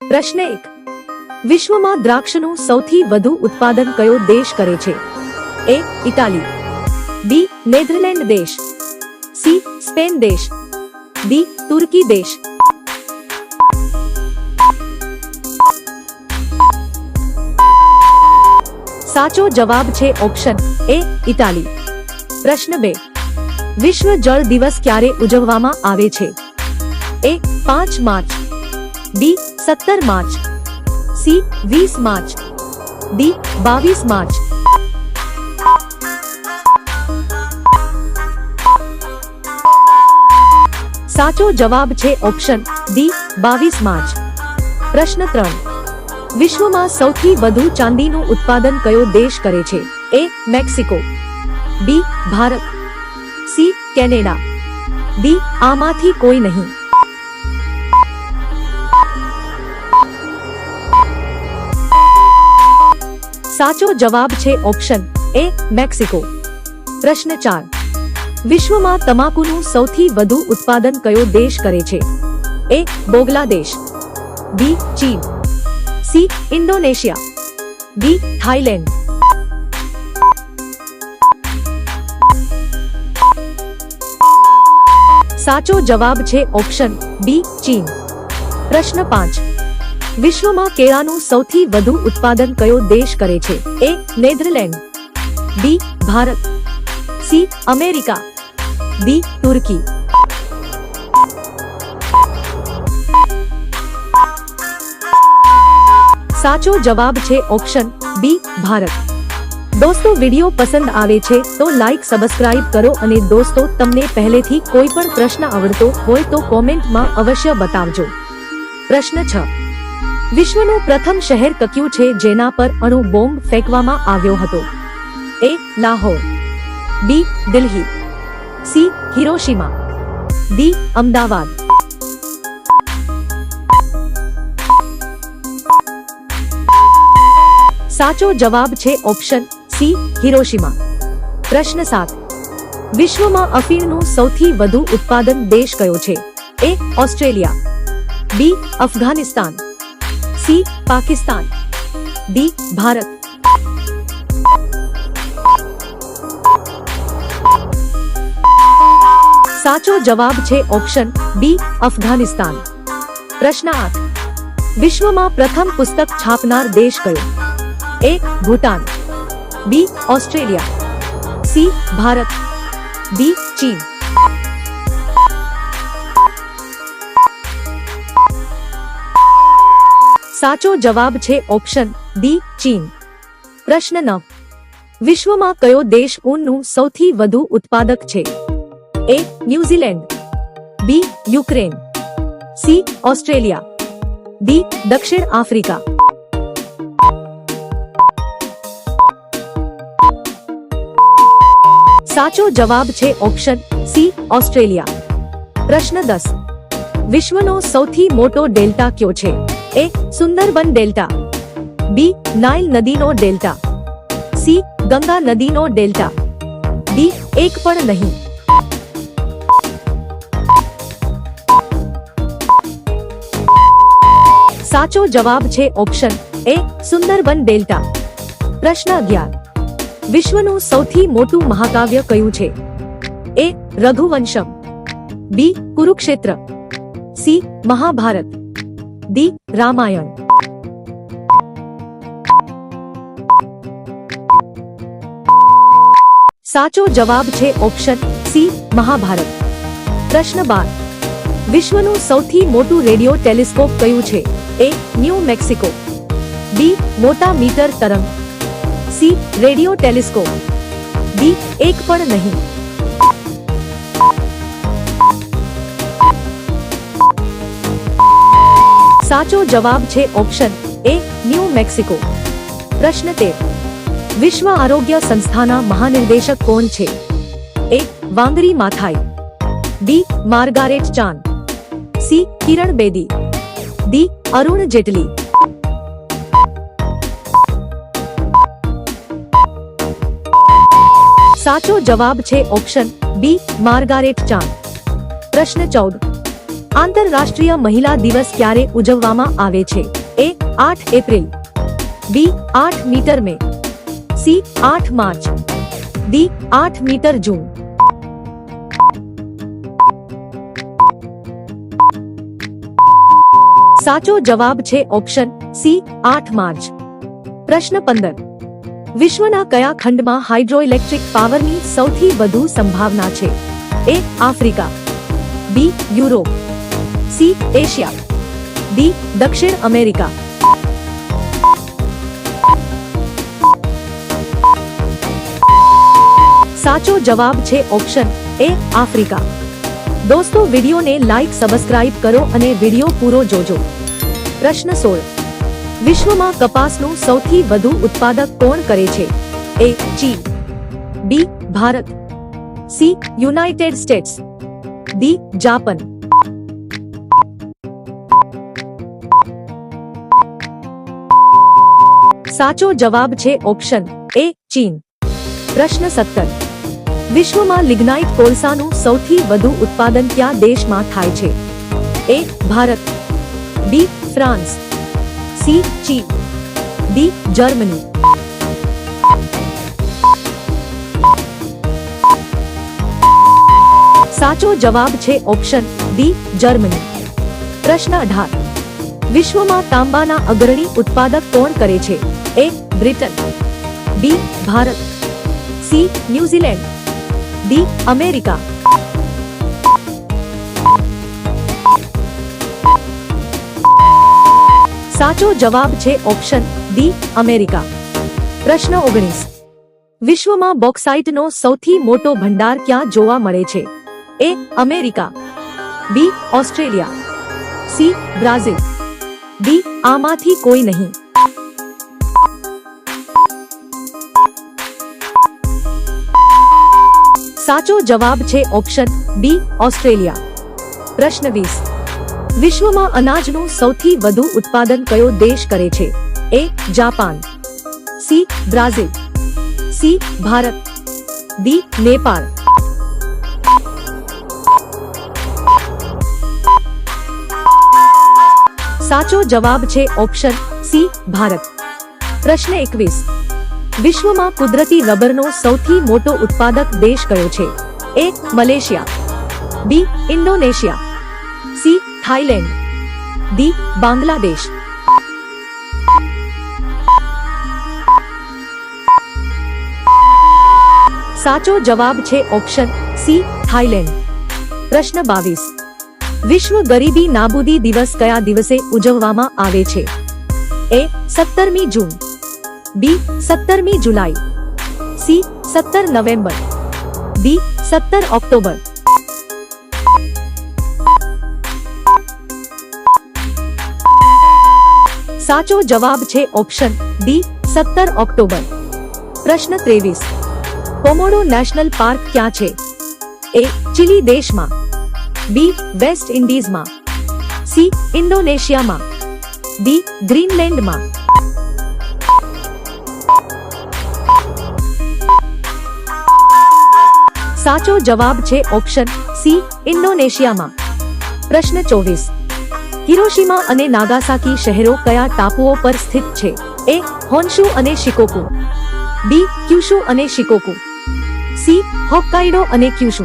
પ્રશ્ન એક. વિશ્વમાં દ્રાક્ષનું સૌથી વધુ ઉત્પાદન કયો દેશ કરે છે? A, Italy. બી, નેધરલેન્ડ દેશ. સી, સ્પેન દેશ. ડી, તુર્કી દેશ. સાચો જવાબ છે ઓપ્શન એ, ઇટાલી. પ્રશ્ન બે. વિશ્વ જળ દિવસ ક્યારે ઉજવવામાં આવે છે? એ, પાંચ માર્ચ. બી સત્તર માર્ચ સી વીસ માર્ચ ડી બાવીસ માર્ચ સાચો જવાબ છે ઓપ્શન ડી બાવીસ માર્ચ પ્રશ્ન ત્રણ વિશ્વમાં સૌથી વધુ ચાંદીનું ઉત્પાદન કયો દેશ કરે છે? A, Mexico. B, Bharat. C, Canada. D, આમાંથી કોઈ નહીં। સાચો જવાબ છે ઓપ્શન એ મેક્સિકો. પ્રશ્ન ચાર. વિશ્વમાં તમાકુનું સૌથી વધુ ઉત્પાદન કયો દેશ કરે છે? એ, બાંગ્લાદેશ. બી, ચીન. C, Indonesia. ડી થાઈલેન્ડ સાચો જવાબ છે ઓપ્શન બી, ચીન. પ્રશ્ન પાંચ. વિશ્વમાં કેળાનું સૌથી વધુ ઉત્પાદન કયો દેશ કરે છે? A, Netherland. B, Bharat. C, America. B તુર્કી. સાચો જવાબ છે ઓપ્શન બી, ભારત. દોસ્તો, વિડિયો પસંદ આવે છે તો લાઈક, સબસ્ક્રાઇબ કરો અને દોસ્તો, તમને પહેલેથી કોઈ પણ પ્રશ્ન આવડતો હોય તો કોમેન્ટમાં અવશ્ય બતાવજો. પ્રશ્ન છ. વિશ્વનું પ્રથમ શહેર કક્યું છે જેના પર અણુ બોમ્બ ફેંકવામાં આવ્યો હતો. A Lahore. B Delhi. C Hiroshima. D Ahmedabad. સાચો જવાબ છે ઓપ્શન સી હિરોશિમા. પ્રશ્ન સાત. વિશ્વમાં અફીણનું સૌથી વધુ ઉત્પાદન દેશ કયો છે? A Australia. B Afghanistan. C Pakistan D Bharat સાચો જવાબ છે ઓપ્શન બી અફઘાનિસ્તાન પ્રશ્ન આઠ વિશ્વમાં પ્રથમ પુસ્તક છાપનાર દેશ કયો A Bhutan B Australia C Bharat D ચીન સાચો જવાબ છે ઓપ્શન ડી, ચીન. પ્રશ્ન નવ વિશ્વમાં કયો દેશ ઊનનું સૌથી વધુ ઉત્પાદક છે? A, New Zealand. B, Ukraine. C, Australia. D, દક્ષિણ આફ્રિકા. સાચો જવાબ છે ઓપ્શન સી, ઓસ્ટ્રેલિયા. પ્રશ્ન દસ. વિશ્વનો સૌથી મોટો ડેલ્ટા કયો છે? A Sundarban delta B Nile નદીનો ડેલ્ટા સી ગંગા નદીનો ડેલ્ટા ડી એક પણ નહીં સાચો જવાબ છે ઓપ્શન એ સુંદરબન ડેલ્ટા પ્રશ્ન અગિયાર વિશ્વનું સૌથી મોટું મહાકાવ્ય કયું છે A Raghuvansham B Kurukshetra C Mahabharat D Ramayan સાચો જવાબ છે ઓપ્શન સી મહાભારત પ્રશ્ન બાર વિશ્વનું સૌથી મોટું રેડિયો ટેલિસ્કોપ કયું છે એ ન્યૂ મેક્સિકો બી મોટા મીટર તરંગ સી રેડિયો ટેલિસ્કોપ ડી એક પણ નહીં સાચો જવાબ છે ઓપ્શન એ ન્યૂ મેક્સિકો પ્રશ્ન તેર વિશ્વ આરોગ્ય સંસ્થાના મહાનિર્દેશક કોણ છે A Wangari Maathai D Margaret Chan C Kiran Bedi D Arun Jaitley સાચો જવાબ છે ઓપ્શન બી માર્ગારેટ ચાન પ્રશ્ન ચૌદ આંતરરાષ્ટ્રીય મહિલા દિવસ ક્યારે ઉજવવામાં આવે છે? એ આઠ એપ્રિલ, બી આઠ મીટર મે, સી આઠ માર્ચ, ડી આઠ મીટર જૂન. સાચો જવાબ છે ઓપ્શન સી આઠ માર્ચ. પ્રશ્ન પંદર. વિશ્વના કયા ખંડમાં હાઇડ્રોઇલેક્ટ્રિક પાવરની સૌથી વધુ સંભાવના છે? A Africa, B Europe. C, Asia. D, દક્ષિણ અમેરિકા. સાચો જવાબ છે ઓપ્શન એ, આફ્રિકા. દોસ્તો, વિડીયોને લાઇક સબસ્ક્રાઇબ કરો અને વીડિયો પૂરો જોજો. પ્રશ્ન સોળ. વિશ્વમાં કપાસનું સૌથી વધુ ઉત્પાદક કોણ કરે છે? એ, ચીન. B, Bharat. C, United States. D, Japan. સાચો જવાબ છે ઓપ્શન એ ચીન. પ્રશ્ન સત્તર. વિશ્વમાં લિગ્નાઇટ કોલસાનું સૌથી વધુ ઉત્પાદન કયા દેશમાં થાય છે? A Bharat. B France. C ચીન. D Germany. સાચો જવાબ છે ઓપ્શન ડી જર્મની. પ્રશ્ન અઢાર. વિશ્વમાં તાંબાના અગ્રણી ઉત્પાદક કોણ કરે છે? A Britain B Bharat C New Zealand D America સાચો જવાબ છે ઓપ્શન ડી અમેરિકા પ્રશ્ન ઓગણીસ વિશ્વમાં બોક્સાઇટનો સૌથી મોટો ભંડાર ક્યાં જોવા મળે છે? A America B Australia C Brazil D આમાંથી કોઈ નહીં. સાચો જવાબ છે ઓપ્શન બી, ઓસ્ટ્રેલિયા. પ્રશ્ન વીસ. વિશ્વમાં અનાજનું સૌથી વધુ ઉત્પાદન કયો દેશ કરે છે? A, Japan. C, Brazil. C, Bharat. D, Nepal. સાચો જવાબ છે ઓપ્શન સી, ભારત. પ્રશ્ન એકવીસ. વિશ્વમાં કુદરતી રબરનો સૌથી મોટો ઉત્પાદક દેશ કયો છે? A, Malaysia. B, Indonesia. C Thailand D, Bangladesh. સાચો જવાબ છે ઓપ્શન સી થાઈલેન્ડ પ્રશ્ન બાવીસ. વિશ્વ ગરીબી નાબૂદી દિવસ કયા દિવસે ઉજવવામાં આવે છે? એ, સત્તરમી જૂન. બી સત્તરમી જુલાઈ સી સત્તર નવેમ્બર ડી સત્તર ઓક્ટોબર સાચો જવાબ છે ઓપ્શન ડી સત્તર ઓક્ટોબર પ્રશ્ન ત્રેવીસ કોમોડો નેશનલ પાર્ક ક્યાં છે એ ચીલી દેશમાં બી વેસ્ટ ઇન્ડિઝમાં સી ઇન્ડોનેશિયામાં ડી ગ્રીનલેન્ડમાં સાચો જવાબ છે ઓપ્શન સી, ઇન્ડોનેશિયામાં. પ્રશ્ન ચોવીસ. હિરોશિમા અને નાગાસાકી શહેરો કયા ટાપુઓ પર સ્થિત છે? એ, હોન્શુ અને શિકોકુ. બી, ક્યુશુ અને શિકોકુ. સી હોક્કાઇડો અને ક્યુશુ.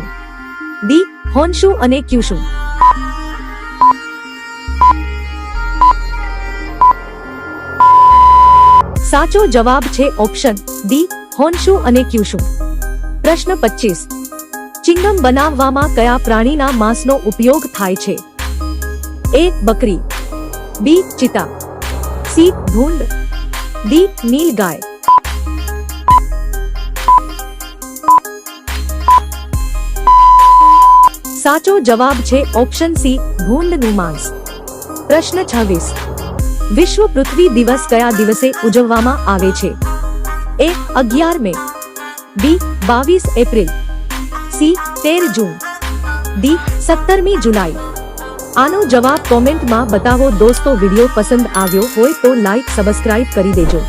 ડી, હોન્શુ અને ક્યુશુ. સાચો જવાબ છે ઓપ્શન ડી, હોન્શુ અને ક્યુશુ. પ્રશ્ન પચીસ. ચિંગમ બનાવવામાં કયા પ્રાણીના માંસનો ઉપયોગ થાય છે? એ, બકરી. બી, ચિતા. સી, ભૂંડ. ડી, નીલ ગાય. સાચો જવાબ છે ઓપ્શન સી, ભૂંડનું માંસ. પ્રશ્ન છવ્વીસ. વિશ્વ પૃથ્વી દિવસ કયા દિવસે ઉજવવામાં આવે છે? એ અગિયાર મે બી, બાવીસ એપ્રિલ. સી તેર જૂન ડી સત્તરમી જુલાઈ આનો જવાબ કોમેન્ટમાં બતાવો દોસ્તો વીડિયો પસંદ આવ્યો હોય તો લાઈક સબસ્ક્રાઇબ કરી દેજો